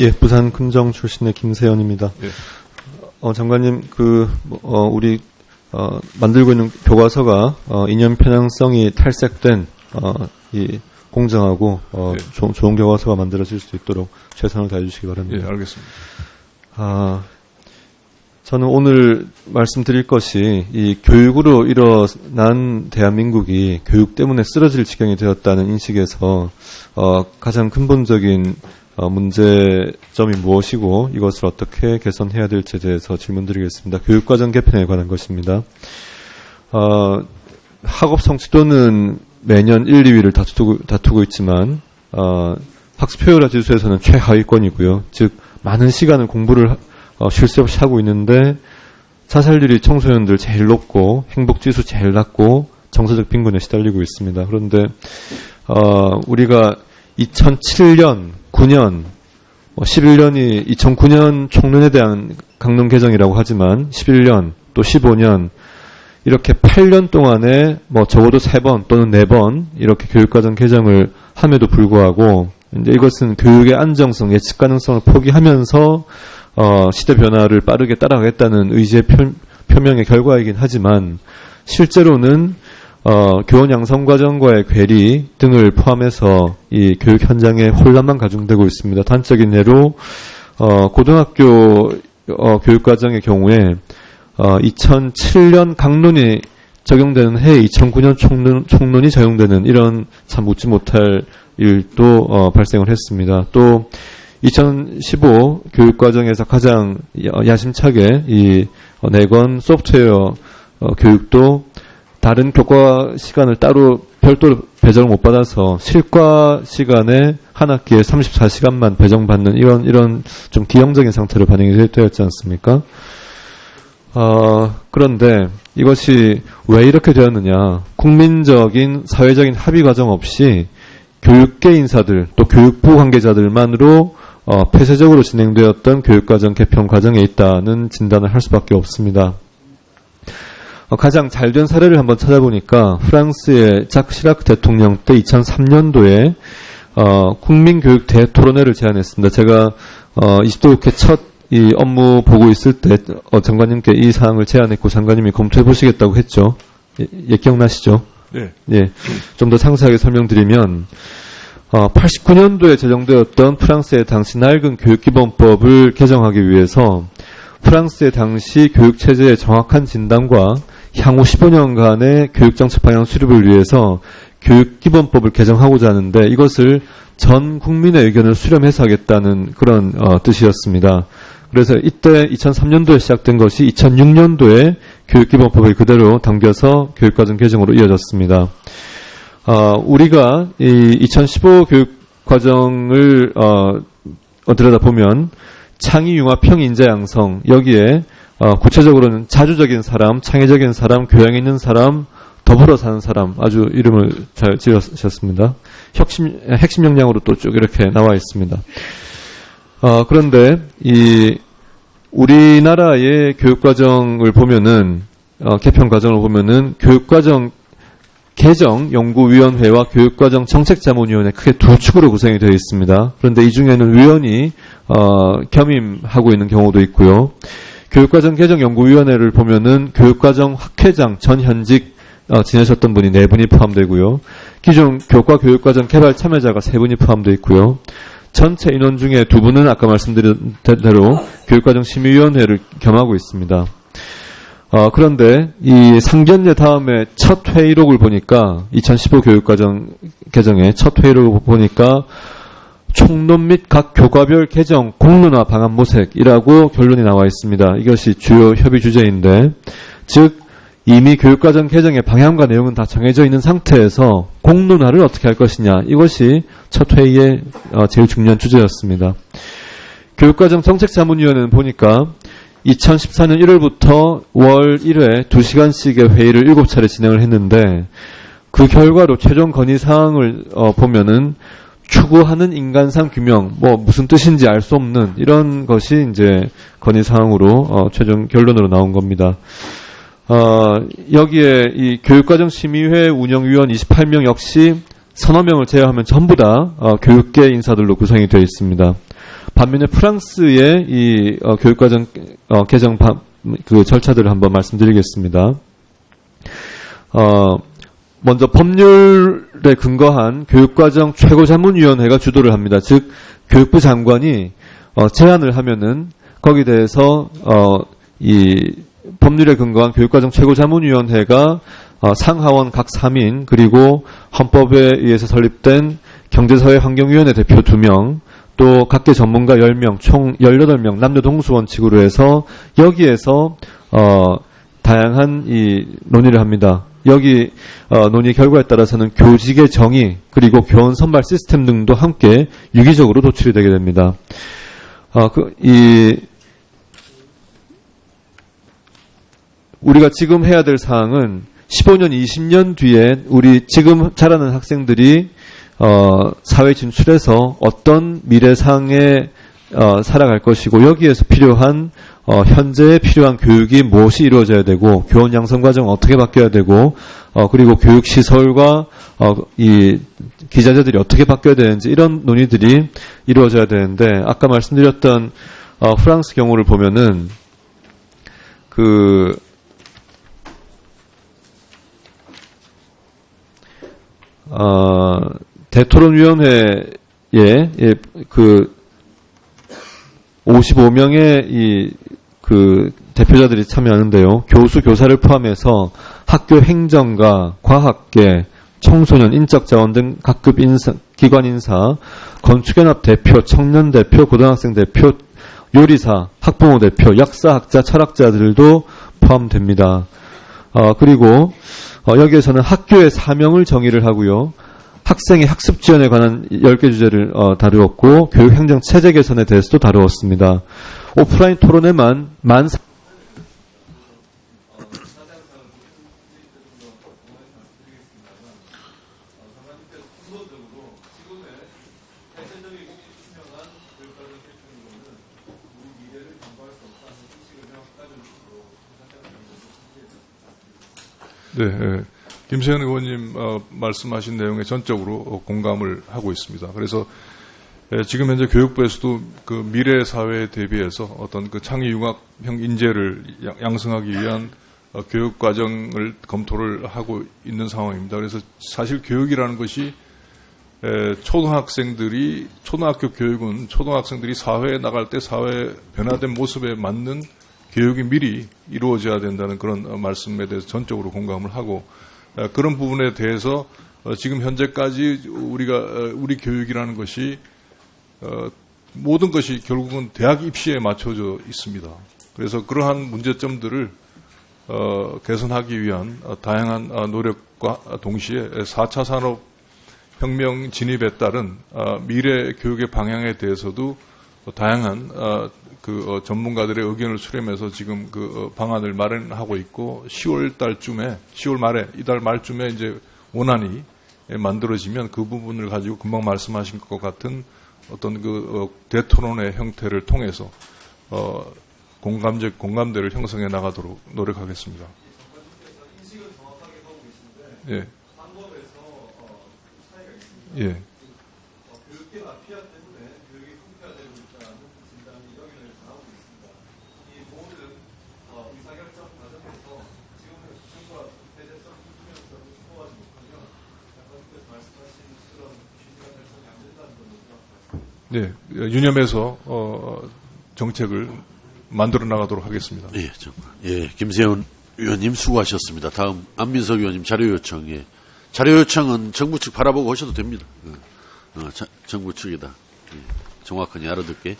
예, 부산 금정 출신의 김세연입니다. 예. 어, 장관님, 그, 뭐, 어, 우리, 어, 만들고 있는 교과서가, 어, 이념 편향성이 탈색된, 어, 이, 공정하고, 어, 예. 조- 좋은 교과서가 만들어질 수 있도록 최선을 다해주시기 예, 바랍니다. 알겠습니다. 아, 저는 오늘 말씀드릴 것이 이 교육으로 일어난 대한민국이 교육 때문에 쓰러질 지경이 되었다는 인식에서 어, 가장 근본적인 어, 문제점이 무엇이고 이것을 어떻게 개선해야 될지에 대해서 질문드리겠습니다. 교육과정 개편에 관한 것입니다. 어, 학업 성취도는 매년 1, 2위를 다투고, 다투고 있지만 어, 학습 효율화 지수에서는 최하위권이고요. 즉 많은 시간을 공부를 하- 어, 쉴 새 없이 하고 있는데 자살률이 청소년들 제일 높고 행복 지수 제일 낮고 정서적 빈곤에 시달리고 있습니다. 그런데 어, 우리가 2007년, 9년, 11년이 2009년 총론에 대한 강론 개정이라고 하지만 11년 또 15년 이렇게 8년 동안에 뭐 적어도 3번 또는 4번 이렇게 교육과정 개정을 함에도 불구하고 이제 이것은 교육의 안정성, 예측 가능성을 포기하면서 어, 시대 변화를 빠르게 따라가겠다는 의지의 표, 표명의 결과이긴 하지만 실제로는 어, 교원 양성 과정과의 괴리 등을 포함해서 이 교육 현장에 혼란만 가중되고 있습니다. 단적인 예로 어, 고등학교 어, 교육 과정의 경우에 어, 2007년 강론이 적용되는 해 2009년 총론, 총론이 적용되는 이런 참 웃지 못할 일도 어, 발생을 했습니다. 또 2015 교육 과정에서 가장 야- 야심차게 이 어, 내건 소프트웨어 어, 교육도 다른 교과 시간을 따로 별도로 배정을 못 받아서 실과 시간에 한 학기에 34시간만 배정받는 이런 이런 좀 기형적인 상태로 반영이 되었지 않습니까? 어, 그런데 이것이 왜 이렇게 되었느냐? 국민적인 사회적인 합의 과정 없이 교육계 인사들 또 교육부 관계자들만으로 어, 폐쇄적으로 진행되었던 교육과정 개편 과정에 있다는 진단을 할 수밖에 없습니다. 어, 가장 잘 된 사례를 한번 찾아보니까 프랑스의 작 시라크 대통령 때 2003년도에 어, 국민교육 대토론회를 제안했습니다. 제가 어, 20대 국회 첫 이 업무 보고 있을 때 어, 장관님께 이 사항을 제안했고 장관님이 검토해 보시겠다고 했죠. 예, 예, 기억나시죠? 네. 예, 좀 더 상세하게 설명드리면 어, 89년도에 제정되었던 프랑스의 당시 낡은 교육기본법을 개정하기 위해서 프랑스의 당시 교육체제의 정확한 진단과 향후 15년간의 교육정책 방향 수립을 위해서 교육기본법을 개정하고자 하는데 이것을 전 국민의 의견을 수렴해서 하겠다는 그런 어, 뜻이었습니다. 그래서 이때 2003년도에 시작된 것이 2006년도에 교육기본법을 그대로 당겨서 교육과정 개정으로 이어졌습니다. 어, 우리가 이 2015 교육과정을 어, 어, 들여다보면 창의, 융합, 평, 인재, 양성 여기에 어, 구체적으로는 자주적인 사람, 창의적인 사람, 교양 있는 사람, 더불어 사는 사람 아주 이름을 잘 지으셨습니다. 핵심, 핵심 역량으로 또 쭉 이렇게 나와 있습니다. 어, 그런데 이 우리나라의 교육과정을 보면은 어, 개편 과정을 보면은 교육과정 개정 연구위원회와 교육과정 정책자문위원회 크게 두 축으로 구성이 되어 있습니다. 그런데 이 중에는 위원이 어, 겸임하고 있는 경우도 있고요. 교육과정 개정 연구위원회를 보면은 교육과정 학회장 전 현직 어, 지내셨던 분이 네 분이 포함되고요. 기존 교과 교육과정 개발 참여자가 세 분이 포함되어 있고요. 전체 인원 중에 두 분은 아까 말씀드린 대로 교육과정 심의위원회를 겸하고 있습니다. 어, 그런데 이 상견례 다음에 첫 회의록을 보니까 2015 교육과정 개정의 첫 회의록을 보니까 총론 및 각 교과별 개정 공론화 방안 모색이라고 결론이 나와 있습니다. 이것이 주요 협의 주제인데 즉 이미 교육과정 개정의 방향과 내용은 다 정해져 있는 상태에서 공론화를 어떻게 할 것이냐 이것이 첫 회의의 어, 제일 중요한 주제였습니다. 교육과정 정책자문위원회는 보니까 2014년 1월부터 월 1회 2시간씩의 회의를 7차례 진행을 했는데 그 결과로 최종 건의 사항을 어, 보면은 추구하는 인간상 규명, 뭐 무슨 뜻인지 알 수 없는 이런 것이 이제 건의 사항으로 어, 최종 결론으로 나온 겁니다. 어, 여기에 이 교육과정 심의회 운영위원 28명 역시 서너 명을 제외하면 전부 다 어, 교육계 인사들로 구성이 되어 있습니다. 반면에 프랑스의 이 어, 교육과정 어, 개정 바- 그 절차들을 한번 말씀드리겠습니다. 어, 먼저 법률에 근거한 교육과정 최고자문위원회가 주도를 합니다. 즉 교육부 장관이 어, 제안을 하면은 거기에 대해서 어, 이 법률에 근거한 교육과정 최고자문위원회가 어, 상하원 각 3인 그리고 헌법에 의해서 설립된 경제사회환경위원회 대표 2명 또 각계 전문가 10명 총 18명 남녀 동수 원칙으로 해서 여기에서 어, 다양한 이 논의를 합니다. 여기 어, 논의 결과에 따라서는 교직의 정의 그리고 교원 선발 시스템 등도 함께 유기적으로 도출이 되게 됩니다. 어, 그, 이 우리가 지금 해야 될 사항은 15년, 20년 뒤에 우리 지금 자라는 학생들이 어, 사회 진출해서 어떤 미래상에 어, 살아갈 것이고 여기에서 필요한 어, 현재에 필요한 교육이 무엇이 이루어져야 되고 교원 양성 과정 어떻게 바뀌어야 되고 어, 그리고 교육 시설과 어, 이 기자재들이 어떻게 바뀌어야 되는지 이런 논의들이 이루어져야 되는데 아까 말씀드렸던 어, 프랑스 경우를 보면은 그 어, 대토론위원회에 예, 그 55명의 이 그 대표자들이 참여하는데요. 교수, 교사를 포함해서 학교 행정가, 과학계, 청소년, 인적 자원 등 각급 인사, 기관 인사, 건축연합 대표, 청년 대표, 고등학생 대표, 요리사, 학부모 대표, 역사, 학자, 철학자들도 포함됩니다. 어, 그리고 어, 여기에서는 학교의 사명을 정의를 하고요. 학생의 학습 지원에 관한 10개 주제를 어, 다루었고 교육 행정 체제 개선에 대해서도 다루었습니다. 오프라인 토론회만 만 사- 네, 예. 김세현 의원님 어, 말씀하신 내용에 전적으로 어, 공감을 하고 있습니다. 그래서 예, 지금 현재 교육부에서도 그 미래 사회에 대비해서 어떤 그 창의 융합형 인재를 양- 양성하기 위한 어, 교육 과정을 검토를 하고 있는 상황입니다. 그래서 사실 교육이라는 것이 에, 초등학생들이 초등학교 교육은 초등학생들이 사회에 나갈 때 사회 변화된 모습에 맞는 교육이 미리 이루어져야 된다는 그런 어, 말씀에 대해서 전적으로 공감을 하고 어, 그런 부분에 대해서 어, 지금 현재까지 우리가 어, 우리 교육이라는 것이 어, 모든 것이 결국은 대학 입시에 맞춰져 있습니다. 그래서 그러한 문제점들을 어, 개선하기 위한 어, 다양한 어, 노력과 동시에 4차 산업 혁명 진입에 따른 어, 미래 교육의 방향에 대해서도 다양한 어, 그 어, 전문가들의 의견을 수렴해서 지금 그 어, 방안을 마련하고 있고 10월 달쯤에 10월 말에 이달 말쯤에 이제 원안이 예, 만들어지면 그 부분을 가지고 금방 말씀하신 것 같은 어떤 그 어, 대토론의 형태를 통해서 어, 공감적 공감대를 형성해 나가도록 노력하겠습니다. 예. 예. 네, 유념해서 어, 정책을 만들어 나가도록 하겠습니다. 예. 예, 김세훈 의원님 수고하셨습니다. 다음 안민석 의원님 자료 요청. 예. 자료 요청은 정부 측 바라보고 오셔도 됩니다. 어, 어, 자- 정부 측이다. 예, 정확하게 알아듣게.